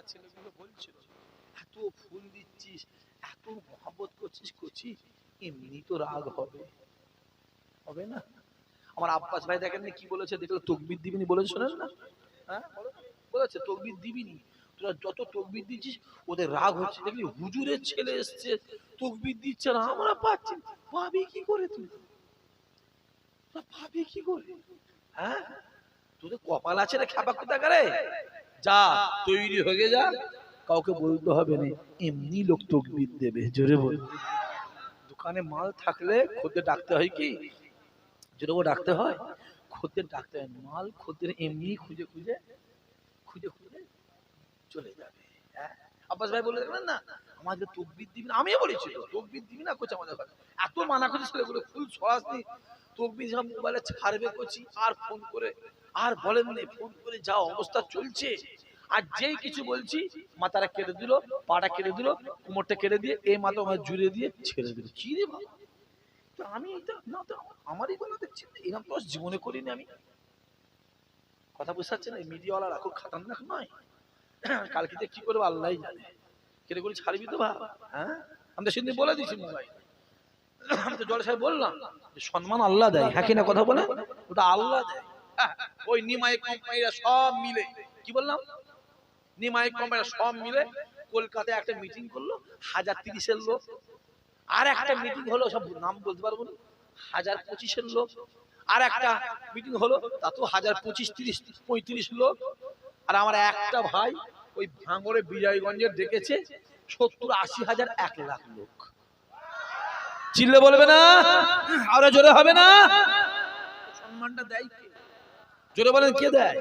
আমার ছেলেগুলো বলছিল, এত ফুল দিচ্ছিস, এত মহাব্বত করছিস করছিস এমনি তো রাগ হবে। হবে না? আমার আব্বাস ভাই দেখেন কি বলেছে? দেখলে তকবির দিবিনি বলেছে শোনেন না? হ্যাঁ? বলেছে, তকবির দিবিনি। তোরা যত তকবির দিচ্ছিস, ওদের রাগ হচ্ছে, দেখলি হুজুরের ছেলে এসছে, তকবির দিচ্ছে না। আমরা পাচ্ছি। পাবি কি করে তুই? পাবি কি করে? হ্যাঁ? তোদের কপাল আছে না খেপা কোথা করে যা, তৈরি হয়ে যা। কাউকে বলতে হবে না, এমনি লোক তকবির দেবে, জোরে বল। দোকানে মাল থাকলে খদ্দের ডাকতে হয় কি? জোরে বল ডাকতে হয়, খদ্দের ডাকতে হয়। মাল খদ্দের এমনি খুঁজে খুঁজে খুঁজে খুঁজে চলে যাবে। হ্যাঁ? আব্বাস ভাই বলে দেখলেন না আমাদের তকবির দিবি না। আমিও বলেছি তকবির দিবি না, কোচ আমাদের এত মানা করছি ছেলেগুলো, ফুল সরাসরি তকবির সব মোবাইলে ছাড়বে কোচি, আর ফোন করে আর বলেন ফোন করে যা অবস্থা চলছে। আর যেই কিছু বলছি, মাথাটা কেটে দিল, পাটা কেটে দিল, কোমরটা কেটে দিয়ে, এই মাথা আমার জুড়ে দিয়ে ছেড়ে দিল। কি রে বাবা? তো আমি না, তো আমারই দেখছি এরকম তো জীবনে করিনি আমি। কথা বুঝতে মিডিয়াওয়ালারা খুব খাতারনাক নয়। কালকে কি করব আল্লাহ জানে। কেটে করে ছাড়বি তো ভাব হ্যাঁ? আমি তো সেদিন বলে দিয়েছি মোবাইল আমি তো জল সাহেব বললাম সম্মান আল্লাহ দেয়। হ্যাঁ কিনা কথা বলে? ওটা আল্লাহ দেয়। ওই নিমাই কোম্পানিরা সব মিলে, কি বললাম? নিমাই কোম্পানিরা সব মিলে কলকাতায় একটা মিটিং করল, হাজার তিরিশের লোক। আর একটা মিটিং হলো, সব নাম বলতে পারব না, হাজার পঁচিশের লোক। আর একটা মিটিং হলো তাতেও হাজার পঁচিশ, তিরিশ, পঁয়ত্রিশ লোক। আর আমার একটা ভাই, ওই ভাঙড়ে বিজয়গঞ্জের ডেকেছে, সত্তর আশি হাজার এক লাখ লোক। চিল্লে বলবে না? আরও জোরে হবে না? সম্মানটা দেয় কে? জোরে বলেন কে দেয়?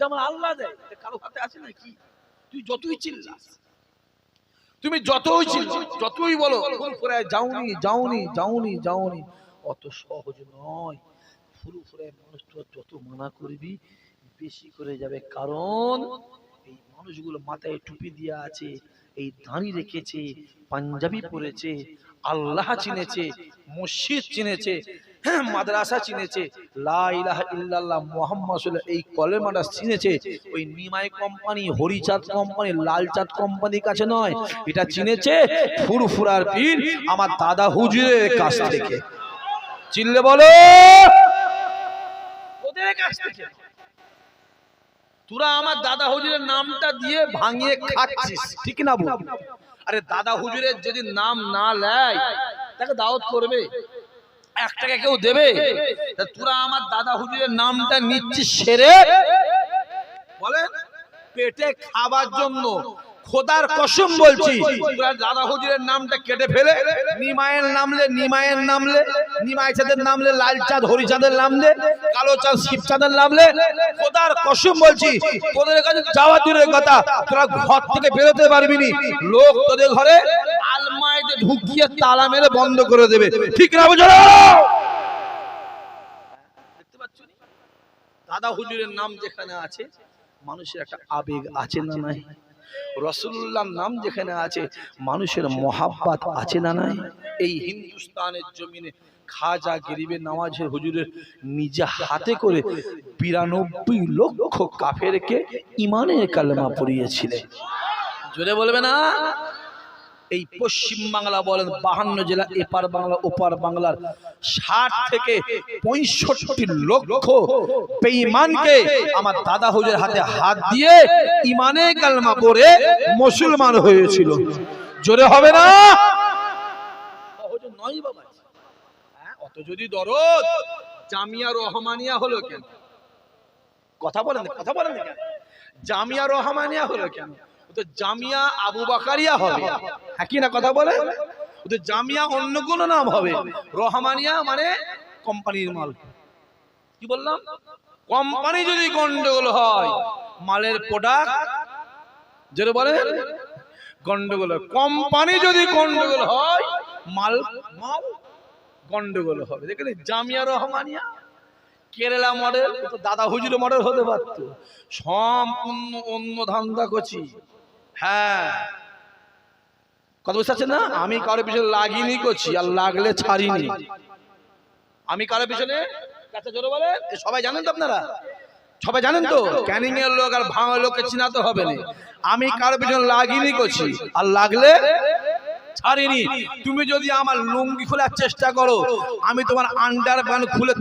যেমন আল্লাহ দেয়। কারও হাতে আছে না কি? তুই যতই চিল্লাস। তুমি যতই চিল্লাস যতই বলো ফুরফুরায় যাওনি যাওনি যাওনি যাওনি। অত সহজ নয়। ফুরফুরায় মানুষ তো যত মানা করবি বেশি করে যাবে। কারণ এই মানুষগুলো মাথায় টুপি দিয়ে আছে এই দাঁড়ি রেখেছে পাঞ্জাবি পরেছে আল্লাহ চিনেছে মসজিদ চিনেছে হ্যাঁ, মাদ্রাসা চিনেছে লা ইলাহা ইল্লাল্লাহ এই কলেমাটা চিনেছে ওই নিমাই কোম্পানি হরিচাঁদ কোম্পানি লালচাঁদ কোম্পানির কাছে নয় এটা চিনেছে ফুরফুরার পীর আমার দাদা হুজুরের কাছ থেকে। চিনলে বলো? ওদের কাছ থেকে। তোরা আমার দাদা হুজুরের নামটা দিয়ে ভাঙিয়ে খাচ্ছিস, ঠিক না বল আরে দাদা হুজুরের যদি নাম না নেয় তাকে দাওয়াত করবে, এক টাকা কেউ দেবে? তোরা আমার দাদা হুজুরের নামটা নিচ্ছিস সেরে? বলে পেটে খাবার জন্য খোদার কসম বলছি দাদা হুজুরের নামটা কেটে ফেলে, নিমায়ের নামলে নিমায়ের নামলে নিমাই চাঁদের নামলে লাল চাঁদ হরিচাঁদের নামলে কালো চাঁদ শিবচাঁদের নামলে খোদার কসম বলছি, তোদের কাছে যাওয়া দূরের কথা, তোরা ঘর থেকে বেরোতে পারবি নি। লোক তোদের ঘরে আলমারিতে ঢুকিয়ে তালা মেরে বন্ধ করে দেবে। ঠিক না পাচ্ছ দাদা হুজুরের নাম যেখানে আছে, মানুষের একটা আবেগ আছে না নাই? রসুল্লাহর নাম যেখানে আছে, মানুষের মহাব্বাত আছে না নাই? এই হিন্দুস্তানের জমিনে খাজা গরিবের নামাজের হুজুরের নিজে হাতে করে বিরানব্বই লক্ষ কাফেরকে ইমানের কালেমা পড়িয়েছিলেন। জোরে বলবে না? এই পশ্চিম বাংলা বলেন, বাহান্ন জেলা, এপার বাংলা, ওপার বাংলার ষাট থেকে পঁয়ষট্টি লক্ষ বেঈমানকে আমার দাদা হুজুরের হাতে হাত দিয়ে ইমানে কালমা পড়ে মুসলমান হয়েছিল। জোরে হবে না? নয় বাবা। হ্যাঁ, অত যদি দরদ জামিয়া রহমানিয়া হলো কেন? কথা বলেন কথা বলেন কেন? জামিয়া রহমানিয়া হলো কেন? তো জামিয়া আবু বাকারিয়া হবে। হ্যাঁ কি না কথা বলে? তো জামিয়া অন্য কোনো নাম হবে। রহমানিয়া মানে কোম্পানির মাল। কি বললাম? কোম্পানি যদি গন্ডগোল হয় মালের প্রোডাক্ট যেটা বলে গন্ডগোল। কোম্পানি যদি গন্ডগোল হয় মাল মাল গন্ডগোল হবে। দেখলে জামিয়া রহমানিয়া, কেরালা মডেল তো দাদা হুজুর মডেল হতে পারতো। সম্পূর্ণ অন্য ধান্দা করছি হ্যাঁ। কথা বুঝতে পারছেন না? আমি কারোর পিছনে লাগিনি করছি আর লাগলে ছাড়িনি। আমি কারোর পিছনে জোরে বলে সবাই জানেন তো আপনারা? সবাই জানেন তো? ক্যানিং এর লোক আর ভাঙা লোককে চিনাতে হবে না। আমি কার পিছনে লাগিনি করছি আর লাগলে ছাড়িনি। তুমি যদি আমার লুঙ্গি খোলার চেষ্টা করো আমি তোমার আন্ডার খুলে